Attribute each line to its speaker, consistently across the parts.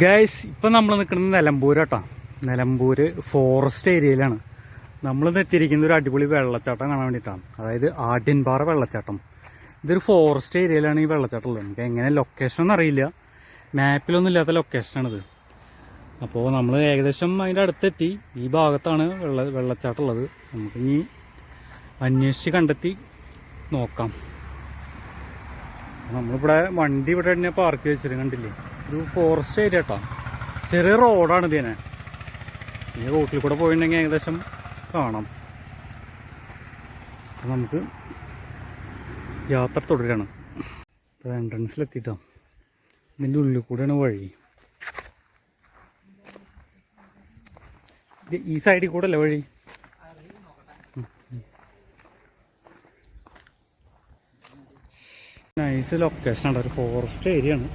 Speaker 1: Guys ഇപ്പം നമ്മൾ നിൽക്കുന്നത് നിലമ്പൂരാട്ടോ നിലമ്പൂർ ഫോറസ്റ്റ് ഏരിയയിലാണ് നമ്മൾ നെത്തിയിരിക്കുന്ന ഒരു അടിപൊളി വെള്ളച്ചാട്ടം കാണാൻ വേണ്ടിയിട്ടാണ്. അതായത് ആട്ടിൻപാറ വെള്ളച്ചാട്ടം. ഇതൊരു ഫോറസ്റ്റ് ഏരിയയിലാണ് ഈ വെള്ളച്ചാട്ടം ഉള്ളത്. നമുക്ക് എങ്ങനെ ലൊക്കേഷൻ ഒന്നും അറിയില്ല. മാപ്പിലൊന്നും ഇല്ലാത്ത ലൊക്കേഷനാണിത് അപ്പോൾ നമ്മൾ ഏകദേശം അതിന്റെ അടുത്തെത്തി. ഈ ഭാഗത്താണ് വെള്ള വെള്ളച്ചാട്ടം ഉള്ളത്. നമുക്ക് ഇനി അന്വേഷിച്ച് കണ്ടെത്തി നോക്കാം. നമ്മളിവിടെ വണ്ടി ഇവിടെ തന്നെ പാർക്ക് വെച്ചിട്ട് കണ്ടില്ലേ ഒരു ഫോറസ്റ്റ് ഏരിയ കേട്ടോ ചെറിയ റോഡാണ് ഇതിനെ. ഈ റോട്ടിൽ കൂടെ പോയിട്ടുണ്ടെങ്കിൽ ഏകദേശം കാണാം. നമുക്ക് യാത്ര തുടരുകയാണ് ഇപ്പോൾ എൻട്രൻസിലെത്തിയിട്ടോ ഇതിന്റെ ഉള്ളിൽ കൂടെയാണ് വഴി. ഈ സൈഡിൽ കൂടെ അല്ലേ വഴി? നൈസ് ലൊക്കേഷൻ ആണ്. ഒരു ഫോറസ്റ്റ് ഏരിയ ആണ്.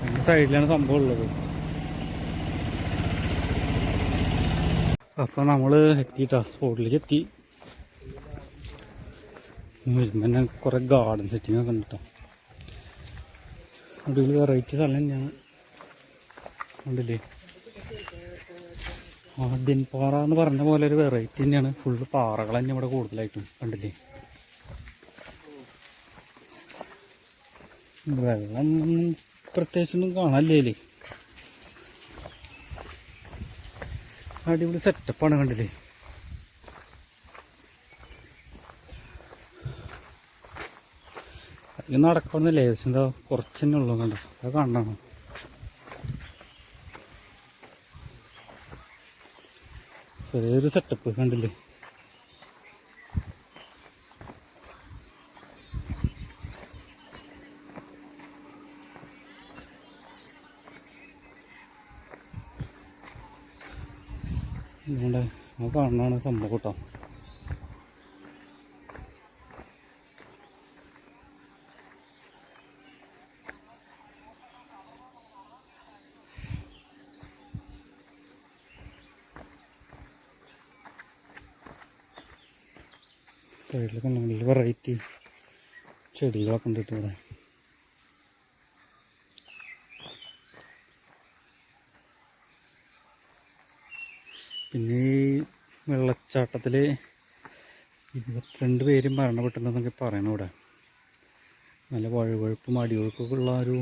Speaker 1: അതിന്റെ സൈഡിലാണ് സംഭവം ഉള്ളത്. അപ്പോൾ നമ്മൾ ആ സ്പോട്ടിലേക്ക് എത്തി. വരുമ്പോൾ തന്നെ കുറേ ഗാർഡൻ സെറ്റിംഗ് ഒക്കെ ഉണ്ട് അടിപൊളി വെറൈറ്റി സ്ഥലം തന്നെയാണ്. ഉണ്ടല്ലേ ആദ്യൻ പാറ എന്ന് പറഞ്ഞ പോലെ ഒരു വെറൈറ്റി തന്നെയാണ്. ഫുള്ള് പാറകൾ തന്നെ ഇവിടെ കൂടുതലായിട്ടും കണ്ടില്ലേ? വെള്ളം പ്രത്യേകിച്ചൊന്നും കാണാനില്ലേ അടിപൊളി സെറ്റപ്പാണ് കണ്ടില്ലേ? ഇത് നടക്കുന്നില്ലേ ഏകദേശം എന്താ കുറച്ച് തന്നെ ഉള്ളൂ കണ്ടോ? അത് കാണണം. ചെറിയൊരു സെറ്റപ്പ് കണ്ടില്ലേ? ഇവിടെ ആ കാണാണ് സംഭവം കേട്ടോ. സൈഡിലൊക്കെ നല്ല വെറൈറ്റി ചെടികളൊക്കെ ഉണ്ട് കേട്ടോ ഇവിടെ. പിന്നെ ഈ വെള്ളച്ചാട്ടത്തിൽ ഇരുപത്തിരണ്ട് പേരും മരണപ്പെട്ടെന്നൊക്കെ പറയണം ഇവിടെ. നല്ല വഴുവഴുപ്പും അടിയൊഴുക്കൊക്കെ ഉള്ള ഒരു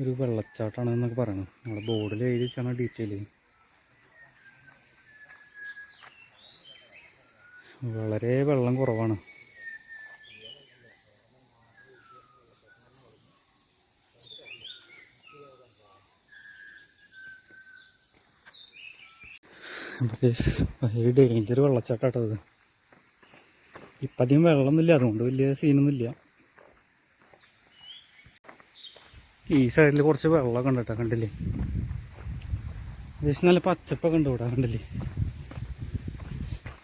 Speaker 1: ഒരു വെള്ളച്ചാട്ടമാണ് എന്നൊക്കെ പറയണം. നമ്മുടെ ബോർഡിൽ എഴുതി വെച്ചാണ് ഡീറ്റെയിൽ വളരെ വെള്ളം കുറവാണ്. ഡേഞ്ചർ വെള്ളച്ചാട്ടാട്ടത് ഇപ്പം അധികം വെള്ളമൊന്നുമില്ല അതുകൊണ്ട് വലിയ സീനൊന്നുമില്ല ഈ സൈഡിൽ കുറച്ച് വെള്ളമൊക്കെ ഉണ്ട് കേട്ടോ കണ്ടില്ലേ? അത്യാവശ്യം നല്ല പച്ചപ്പൊക്കെ ഉണ്ട് ഇവിടെ കണ്ടില്ലേ?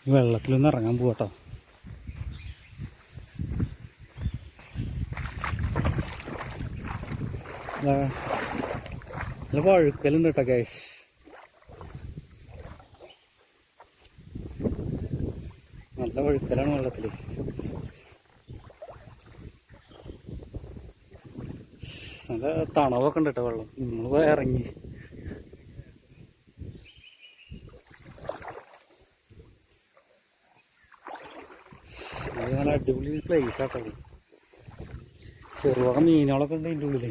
Speaker 1: ഈ വെള്ളത്തിലൊന്ന് ഇറങ്ങാൻ പോവാട്ടോ. നല്ല വഴുക്കലുണ്ട് കേട്ടോ ഗൈസ് നല്ല വെള്ളത്തിലേക്ക് നല്ല തണവൊക്കെ ഉണ്ട് കേട്ടോ വെള്ളം. നമ്മൾ പോയി ഇറങ്ങി. അടിപൊളി പ്ലേസ് ആട്ടോ ഇത്. ചെറുവക മീനുകളൊക്കെ ഉണ്ട് ഇതിന്റെ ഉള്ളിൽ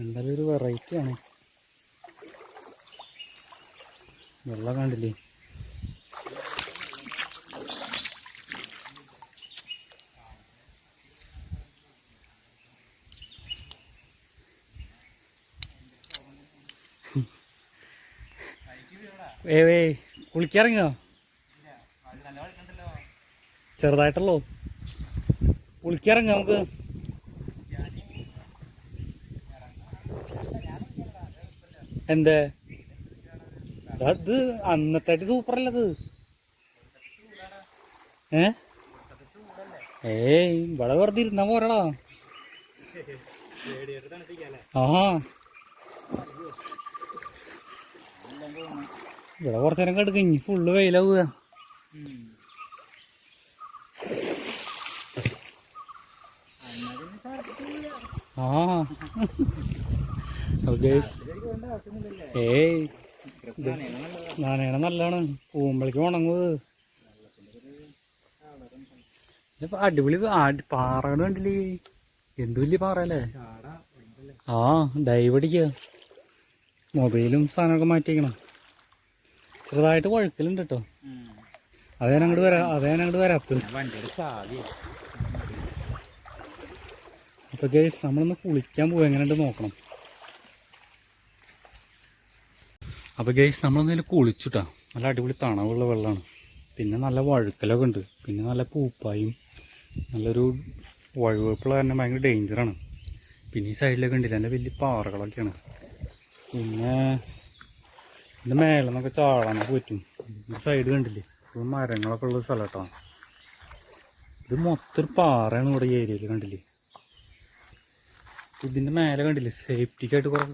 Speaker 1: എന്തായാലും ഒരു വെറൈറ്റി ആണ്. വെള്ളം കണ്ടില്ലേ? ഏ ഏ കുളിക്കാറിങ്ങോ ചെറുതായിട്ടുള്ളൂ. കുളിക്കാറിങ്ങോ നമുക്ക്. എന്തേ? അത് അന്നത്തെ സൂപ്പർ അല്ലത് ഏ? ഏയ് ഇവിടെ വെറുതെ ഇരുന്നാ പോരടാ. ആ. ഇവിടെ കുറച്ചു നേരം കിടക്കും ഇനി ഫുള്ള് വെയിലാവുക. ആ. ഏയ് നാണേണ നല്ലതാണ് പൂമ്പളിക്ക് ഉണങ്ങുന്നത് ഇതിപ്പോ അടിപൊളി പാറ പാറകൾ കണ്ടില്ലേ? എന്ത് വലിയ പാറയല്ലേ ആ ഡൈവ് അടിക്കുക മൊബൈലും സാധനമൊക്കെ മാറ്റിക്കണം ചെറുതായിട്ട് വഴുക്കലുണ്ട് കേട്ടോ അതേ അങ്ങോട്ട് വരാ അതേ അങ്ങോട്ട്
Speaker 2: ചാവി
Speaker 1: അപ്പൊ ഗൈസ് നമ്മളൊന്ന് കുളിക്കാൻ പോകും എങ്ങനെയുണ്ട് നോക്കണം. അപ്പൊ ഗൈസ് നമ്മളൊന്നതിൽ കുളിച്ചുട്ടാ. നല്ല അടിപൊളി തണവുള്ള വെള്ളമാണ് പിന്നെ നല്ല വഴുക്കലൊക്കെ ഉണ്ട്. പിന്നെ നല്ല പൂപ്പായും നല്ലൊരു വഴുവെപ്പുള്ള കാരണം ഭയങ്കര ഡേഞ്ചറാണ് പിന്നെ ഈ സൈഡിലൊക്കെ ഉണ്ടില്ല നല്ല വലിയ പാറകളൊക്കെയാണ്. പിന്നെ ഇതിന്റെ മേലെ നിന്നൊക്കെ ചാടാനൊക്കെ പറ്റും. ഈ സൈഡ് കണ്ടില്ലേ? ഇത് മരങ്ങളൊക്കെ ഉള്ള സ്ഥലമാണ് ഇത് മൊത്തം പാറയാണ് ഇവിടെ ഈ ഏരിയയിൽ കണ്ടില്ലേ? ഇതിന്റെ മേലെ കണ്ടില്ലേ? സേഫ്റ്റിക്കായിട്ട് കുറേ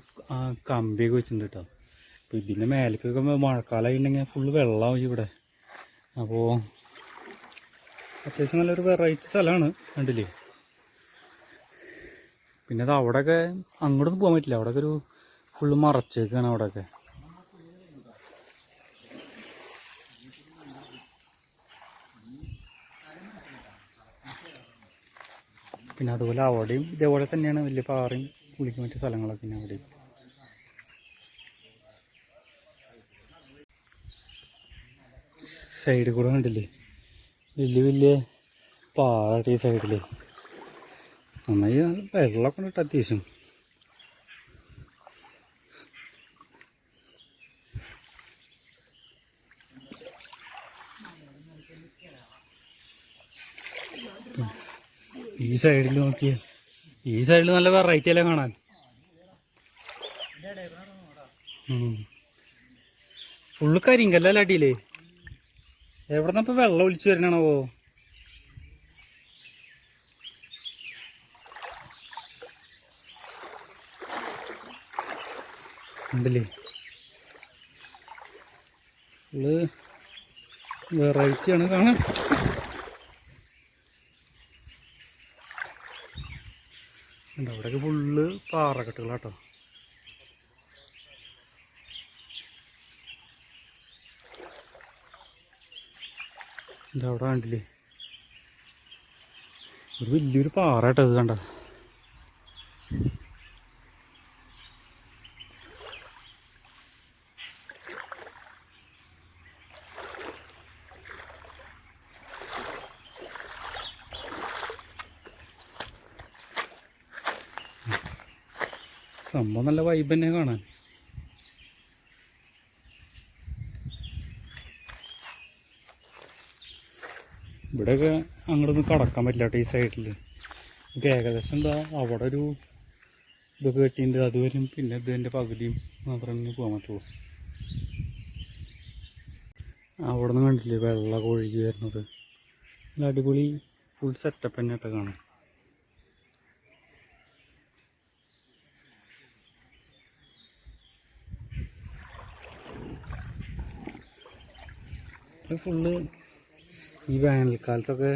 Speaker 1: കമ്പിയൊക്കെ വെച്ചിട്ടുണ്ട് കേട്ടോ. അപ്പോൾ ഇതിന്റെ മേലേക്കൊക്കെ മഴക്കാലമായിട്ടുണ്ടെങ്കിൽ ഫുള്ള് വെള്ളമാവും ഇവിടെ. അപ്പോൾ അത്യാവശ്യം നല്ലൊരു വെറൈറ്റി സ്ഥലമാണ് കണ്ടില്ലേ? പിന്നെ അത് അവിടെയൊക്കെ അങ്ങോട്ടൊന്നും പോകാൻ പറ്റില്ല. അവിടെയൊക്കെ ഒരു ഫുള്ള് മറച്ചേക്കാണ് അവിടെയൊക്കെ. പിന്നെ അതുപോലെ അവിടെയും ഇതേപോലെ തന്നെയാണ് വലിയ പാറയും കുളിക്കാൻ പറ്റിയ സ്ഥലങ്ങളൊക്കെ പിന്നെ അവിടെയും. സൈഡിൽ കൂടെ കണ്ടില്ലേ? വലിയ വലിയ പാറ ഈ സൈഡിൽ നന്നായി വെള്ളമൊക്കെ കേട്ടോ അത്യാവശ്യം. ഈ സൈഡിൽ നോക്കിയ. ഈ സൈഡിൽ നല്ല വെറൈറ്റി അല്ലേ കാണാൻ? ഫുള്ള് കരിങ്കല്ലല്ല അടിയില്ലേ എവിടെന്നാ ഇപ്പൊ വെള്ളം ഒലിച്ചു വരണാണോ ഉണ്ടല്ലേ? ഇത് വെറൈറ്റി ആണ് കാണാൻ അവിടെയൊക്കെ ഫുള്ള് പാറക്കെട്ടുകളാട്ടോ. എന്താ അവിടെ കണ്ടില്ലേ? ഒരു വലിയൊരു പാറ കേട്ടോ ഇത് കണ്ട സംഭവം നല്ല വൈബ് തന്നെ കാണാൻ. ഇവിടെയൊക്കെ അങ്ങോട്ടൊന്നും കടക്കാൻ പറ്റില്ല കേട്ടോ ഈ സൈഡിൽ നമുക്ക് ഏകദേശം എന്താ അവിടെ ഒരു ഇതൊക്കെ കെട്ടിയിട്ടുണ്ട് അത് വരും പിന്നെ ഇതിന്റെ പകുതിയും മാത്രമേ പോകാൻ പറ്റുള്ളൂ. അവിടെ നിന്ന് കണ്ടില്ലേ വെള്ളമൊക്കെ ഒഴുകി വരുന്നത്. നല്ല അടിപൊളി ഫുൾ സെറ്റപ്പ് തന്നെ കേട്ടോ ഇത് ഫുള്ള് ഈ വേനൽക്കാലത്തൊക്കെ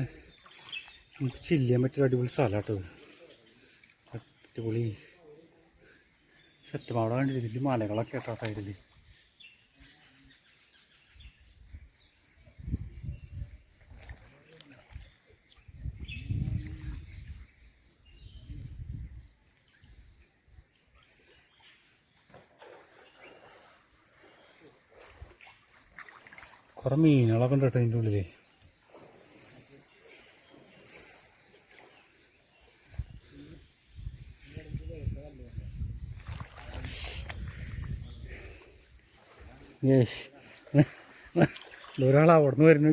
Speaker 1: നമുക്ക് ചില്ല് ചെയ്യാൻ പറ്റിയ അടിപൊളി സ്ഥലമാട്ടോ. അടിപൊളി സെറ്റ് അവിടെ കണ്ടില്ല? വലിയ മലകളൊക്കെ കേട്ടോ സൈഡിൽ കുറേ മീനുകളൊക്കെ ഉണ്ട് കേട്ടോ അതിന്റെ ഉള്ളിൽ ഒരാൾ അവിടുന്ന് വരുന്നു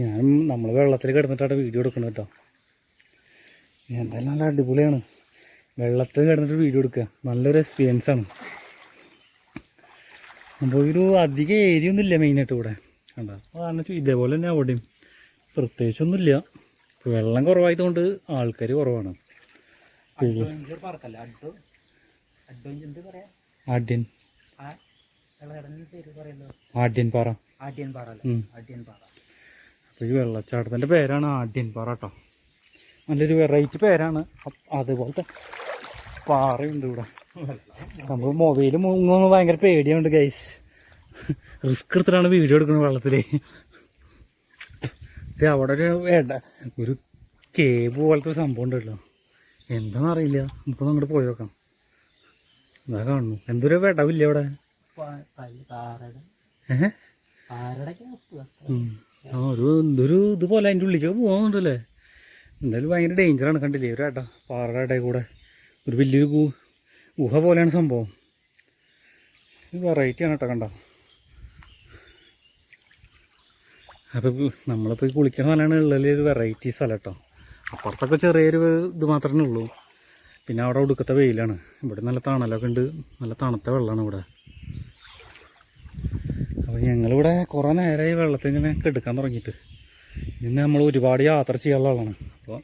Speaker 1: ഞാൻ നമ്മൾ വെള്ളത്തിൽ കിടന്നിട്ടാണ് വീഡിയോ എടുക്കുന്നത് കേട്ടോ. എന്തായാലും നല്ല അടിപൊളിയാണ്. വെള്ളത്തിൽ കിടന്നിട്ട് വീഡിയോ എടുക്കുക നല്ലൊരു എക്സ്പീരിയൻസ് ആണ്. അപ്പോൾ ഒരു അധികം ഏരിയ ഒന്നും ഇല്ല മെയിനായിട്ട് ഇവിടെ. കണ്ടോ? അതാണ് ഇതേപോലെ തന്നെ അവിടെയും. പ്രത്യേകിച്ചൊന്നുമില്ല വെള്ളം കുറവായതുകൊണ്ട് ആൾക്കാർ കുറവാണ്.
Speaker 2: അഡ്വഞ്ചർ പാർക്കല്ല? അഡ്വ അഡ്വഞ്ചർ എന്ത് പറയാ?
Speaker 1: ആദ്യൻ
Speaker 2: ആ വെള്ളച്ചാട്ടത്തിന് പേര് പറയല്ലോ.
Speaker 1: ആദ്യൻ പാറ. അപ്പോൾ ഈ വെള്ളച്ചാട്ടത്തിന്റെ പേരാണ് ആഡ്യൻ പാറ കേട്ടോ നല്ലൊരു വെറൈറ്റി പേരാണ്. അതുപോലത്തെ പാറയുണ്ട് ഇവിടെ. നമ്മൾ മൊബൈൽ മുങ്ങുമ്പോൾ ഭയങ്കര പേടിയുണ്ട് ഗൈസ് റിസ്ക് എടുത്തിട്ടാണ് വീഡിയോ എടുക്കുന്നത് വെള്ളത്തിൽ ഇത് അവിടെ ഒരു വേണ്ട. ഒരു കേബ് പോലത്തെ ഒരു സംഭവം ഉണ്ടല്ലോ. എന്താണെന്നറിയില്ല ഇപ്പം അങ്ങോട്ട് പോയി നോക്കാം. ഇതാ കാണുന്നു. എന്തൊരു വെടവില്ല അവിടെ? ഏഹ്. ആ ഒരു എന്തൊരു ഇതുപോലെ അതിന്റെ ഉള്ളിലേക്ക് പോകുന്നുണ്ടല്ലേ എന്തായാലും ഭയങ്കര ഡേഞ്ചറാണ് കണ്ടില്ലേ. ഒരു ഏട്ടാ പാറയുടെ ഇടയിൽ കൂടെ. ഒരു വലിയൊരു ഗുഹ പോലെയാണ് സംഭവം. വെറൈറ്റിയാണ് കേട്ടോ കണ്ട. അപ്പോൾ നമ്മളിപ്പോൾ കുളിക്കണ സ്ഥലമാണ് ഉള്ളതിൽ ഒരു വെറൈറ്റി സ്ഥലം കേട്ടോ. അപ്പുറത്തൊക്കെ ചെറിയൊരു ഇത് മാത്രമേ ഉള്ളൂ. പിന്നെ അവിടെ ഒടുക്കത്തെ വെയിലാണ്. ഇവിടെ നല്ല തണലൊക്കെ ഉണ്ട്. നല്ല തണുത്ത വെള്ളമാണ് ഇവിടെ. അപ്പോൾ ഞങ്ങളിവിടെ കുറേ നേരമായി വെള്ളത്തിൽ ഇങ്ങനെ കെടുക്കാൻ തുടങ്ങിയിട്ട്. ഇന്ന് നമ്മൾ ഒരുപാട് യാത്ര ചെയ്യാനുള്ള ആളാണ്. അപ്പോൾ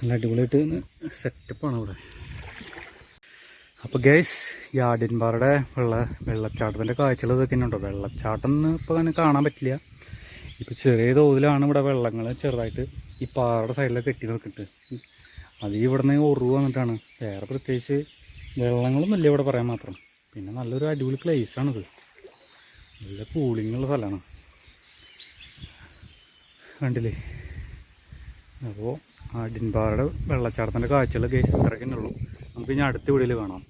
Speaker 1: നല്ല അടിപൊളിയായിട്ട് സെറ്റപ്പാണ് ഇവിടെ. അപ്പോൾ ഗൈസ് യാഡിൻപാറയുടെ വെള്ള വെള്ളച്ചാട്ടത്തിന്റെ കാഴ്ചകൾ ഇതൊക്കെ ഉണ്ടോ വെള്ളച്ചാട്ടം എന്ന് ഇപ്പോൾ അങ്ങനെ കാണാൻ പറ്റില്ല. ഇപ്പോൾ ചെറിയ തോതിലാണ് ഇവിടെ വെള്ളങ്ങൾ ചെറുതായിട്ട് ഈ പാറയുടെ സൈഡിലൊക്കെ കെട്ടി നിൽക്കിട്ട് അത് ഇവിടെ നിന്ന് ഉറവ് വന്നിട്ടാണ്. വേറെ പ്രത്യേകിച്ച് വെള്ളങ്ങളൊന്നുമില്ല ഇവിടെ പറയാൻ മാത്രം. പിന്നെ നല്ലൊരു അടിപൊളി പ്ലേസാണിത് നല്ല കൂളിംഗ് ഉള്ള സ്ഥലമാണ് കണ്ടില്ലേ? അപ്പോൾ ആടിൻപാറയുടെ വെള്ളച്ചാട്ടത്തിന്റെ കാഴ്ചകൾ ഗേസ് ഇത്രയ്ക്കുന്നുള്ളൂ നമുക്ക് ഇനി അടുത്ത വീഡിയോയിൽ കാണാം.